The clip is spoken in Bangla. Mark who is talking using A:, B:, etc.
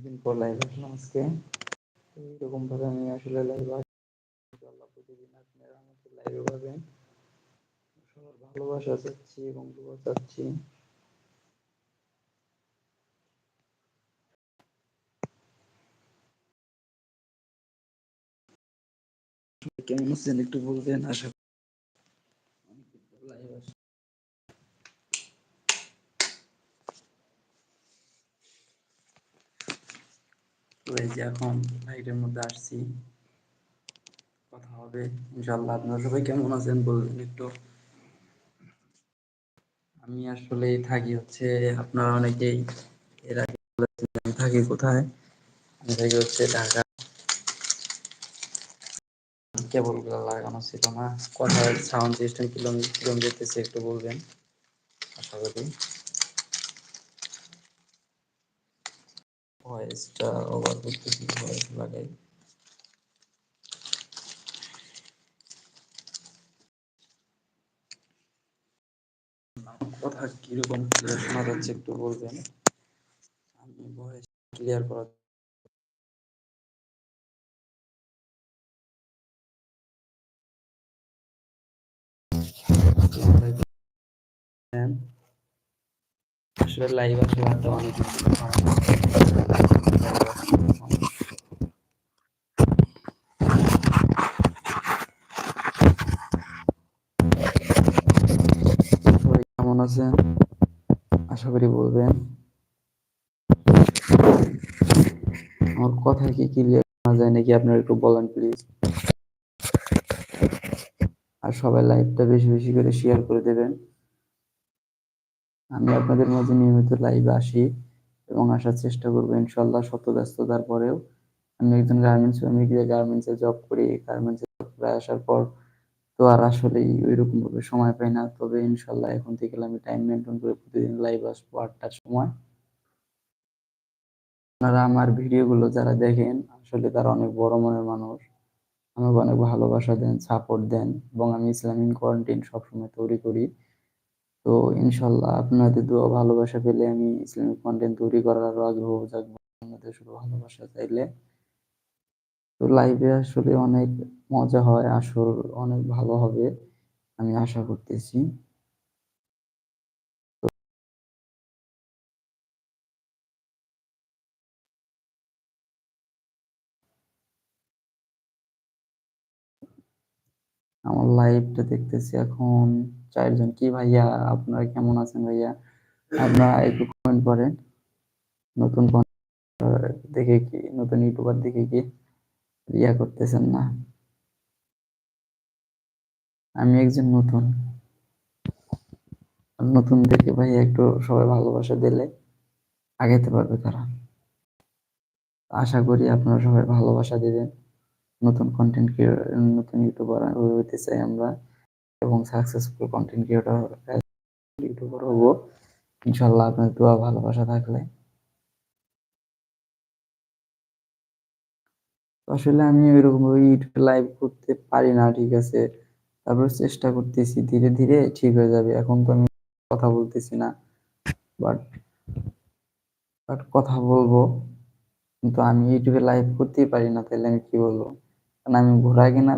A: অনেকদিন পর লাইভ আসলাম আজকে। তো এরকম ভাবে আমি আসলে লাইভ ইনশাআল্লাহ প্রতিদিন আপনারা আমাকে লাইভে পাবেন। সবার ভালোবাসা চাচ্ছি এবং দোয়া চাচ্ছি কেমন আছেন একটু বলবেন, আশা তো এই যে এখন লাইটের মধ্যে আসছি। কথা হবে। ইনশাল্লাহ আপনারা সবাই কেমন আছেন বলবেন একটু। আমি আসলে থাকি হচ্ছে, আপনারা অনেকেই এর আগে আমি থাকি কোথায়? আমি থাকি হচ্ছে ঢাকা। কেবলগুলো লাগানো ছিল না। কথা সাউন্ড সিস্টেম কিরম যেতেছে একটু বলবেন। আশা করি। ভয়েসটা ওভার করতেছি ভয়েস লাগাই। কথা কীরকম ক্লিয়ার শোনা যাচ্ছে একটু বলবেন? আমি ভয়েস ক্লিয়ার করার আসলে লাইভ আসলে অনেক আছেন আশা করি বলবেন। আমার কথা কি ক্লিয়ার শোনা যায় নাকি আপনারা একটু বলেন প্লিজ আর সবাই লাইভটা বেশি বেশি করে শেয়ার করে দেবেন। আমি আপনাদের মাঝে নিয়মিত লাইভে আসি এবং আসার চেষ্টা করব ইনশাল্লাহ শত ব্যস্ততার পরেও। আমি একজন গার্মেন্টস শ্রমিক গার্মেন্টসে জব করি গার্মেন্টসে জব করে আসার পর তো আর আসলেই ওই রকম ভাবে সময় পাই না। তবে ইনশাল্লাহ এখন থেকে আমি টাইম মেনটেন করে প্রতিদিন লাইভ আসব আটটার সময়। আপনারা আমার ভিডিওগুলো যারা দেখেন, আসলে তারা অনেক বড় মনের মানুষ। আমাকে অনেক ভালোবাসা দেন সাপোর্ট দেন এবং আমি ইসলামিক কন্টেন্ট সবসময় তৈরি করি। তো ইনশাল্লাহ আপনাদের দোয়া ভালোবাসা পেলে আমি ইসলামিক কন্টেন্ট তৈরি করার আরও আগ্রহ জাগবো। আপনাদের শুধু ভালোবাসা চাইলে তো লাইভে আসলে অনেক মজা হয় আসল অনেক ভালো হবে, আমি আশা করতেছি। আমার লাইভটা দেখতেছি এখন চারজন। কি ভাইয়া, আপনারা কেমন আছেন ভাইয়া? আপনারা একটু কমেন্ট করেন। নতুন দেখে কি, নতুন ইউটিউবার দেখে কি? ইয়া করতেছেন না। আমি একজন নতুন। নতুন দেখে ভাই একটু সবাই ভালোবাসা দিলে আগাইতে পারবে তারা। আশা করি আপনারা সবাই ভালোবাসা দিবেন। নতুন কন্টেন্ট নতুন ইউটিউবার হইতে চাই আমরা এবং সাকসেসফুল কন্টেন্ট ক্রিয়েটর ইউটিউবার হব। ইনশাল্লাহ আপনার দোয়া ভালোবাসা থাকলে। আসলে আমি ওইরকম ইউটিউবে লাইভ করতে পারি না, ঠিক আছে? তারপর চেষ্টা করতেছি, ধীরে ধীরে ঠিক হয়ে যাবে। এখন তো আমি কথা বলতেছি না বাট বাট কথা বলব। কিন্তু আমি ইউটিউবে লাইভ করতেই পারি না, তাহলে আমি কি বলব? কারণ আমি ঘোরা কিনা